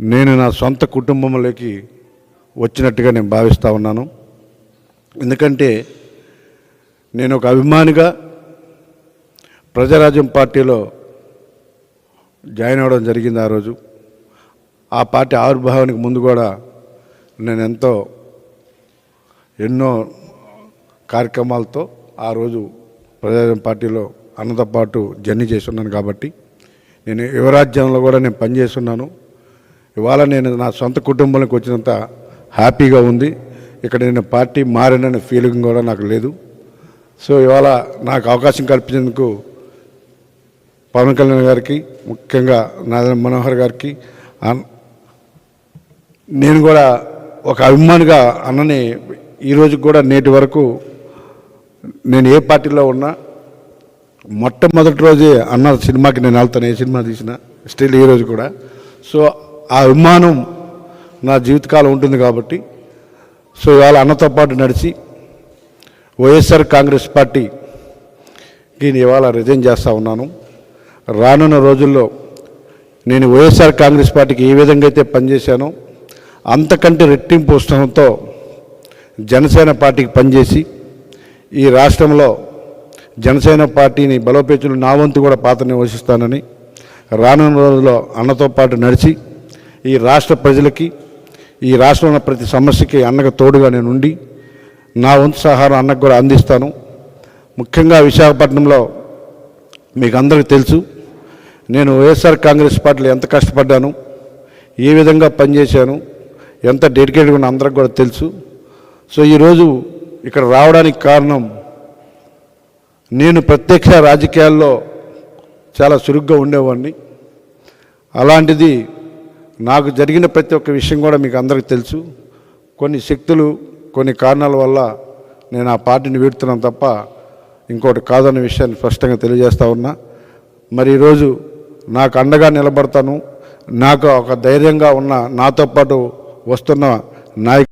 నేను నా సొంత కుటుంబంలోకి వచ్చినట్టుగా నేను భావిస్తూ ఉన్నాను. ఎందుకంటే నేను ఒక అభిమానిగా ప్రజారాజ్యం పార్టీలో జాయిన్ అవ్వడం జరిగింది ఆ రోజు. ఆ పార్టీ ఆవిర్భావానికి ముందు కూడా నేను ఎంతో ఎన్నో కార్యక్రమాలతో ఆ రోజు ప్రజారాజ్యం పార్టీలో అన్నతో పాటు జర్నీ చేస్తున్నాను కాబట్టి నేను యువరాజ్యంలో కూడా నేను పనిచేస్తున్నాను ఇవాళ నేను నా సొంత కుటుంబానికి వచ్చినంత హ్యాపీగా ఉంది. ఇక్కడ నేను పార్టీ మారిననే ఫీలింగ్ కూడా నాకు లేదు. సో ఇవాళ నాకు అవకాశం కల్పించేందుకు పవన్ కళ్యాణ్ గారికి ముఖ్యంగా నారాయణ మనోహర్ గారికి అన్- నేను కూడా ఒక అభిమానిగా అన్నని ఈరోజు కూడా నేటి వరకు నేను ఏ పార్టీలో ఉన్నా మొట్టమొదటి రోజే అన్న సినిమాకి నేను వెళ్తాను ఏ సినిమా తీసినా స్టిల్ ఈరోజు కూడా. సో ఆ అభిమానం నా జీవితకాలం ఉంటుంది కాబట్టి. సో ఇవాళ అన్నతో పాటు నడిచి వైఎస్ఆర్ కాంగ్రెస్ పార్టీకి నేను ఇవాళ రిజైన్ చేస్తూ ఉన్నాను. రానున్న రోజుల్లో నేను వైఎస్ఆర్ కాంగ్రెస్ పార్టీకి ఏ విధంగా అయితే పనిచేశానో అంతకంటే రెట్టింపు ఉత్సాహంతో జనసేన పార్టీకి పనిచేసి ఈ రాష్ట్రంలో జనసేన పార్టీని బలోపేతులు నా వంతు కూడా పాత్రని వహిస్తానని రానున్న రోజుల్లో అన్నతో పాటు నడిచి ఈ రాష్ట్ర ప్రజలకి ఈ రాష్ట్రంలో ఉన్న ప్రతి సమస్యకి అన్నకు తోడుగా నేను ఉండి నా వంతు సహారం అన్నకు కూడా అందిస్తాను. ముఖ్యంగా విశాఖపట్నంలో మీకు అందరికీ తెలుసు నేను వైఎస్ఆర్ కాంగ్రెస్ పార్టీలో ఎంత కష్టపడ్డాను ఏ విధంగా పనిచేశాను ఎంత డెడికేట్గా ఉన్న అందరికి కూడా తెలుసు. సో ఈరోజు ఇక్కడ రావడానికి కారణం నేను ప్రత్యక్ష రాజకీయాల్లో చాలా చురుగ్గా ఉండేవాడిని. అలాంటిది నాకు జరిగిన ప్రతి ఒక్క విషయం కూడా మీకు అందరికీ తెలుసు. కొన్ని శక్తులు కొన్ని కారణాల వల్ల నేను ఆ పార్టీని వీడుతున్నాను తప్ప ఇంకోటి కాదన్న విషయాన్ని స్పష్టంగా తెలియజేస్తా ఉన్నా. మరి ఈరోజు నాకు అండగా నిలబడతాను. నాకు ఒక ధైర్యంగా ఉన్న నాతో పాటు వస్తున్న నాయకు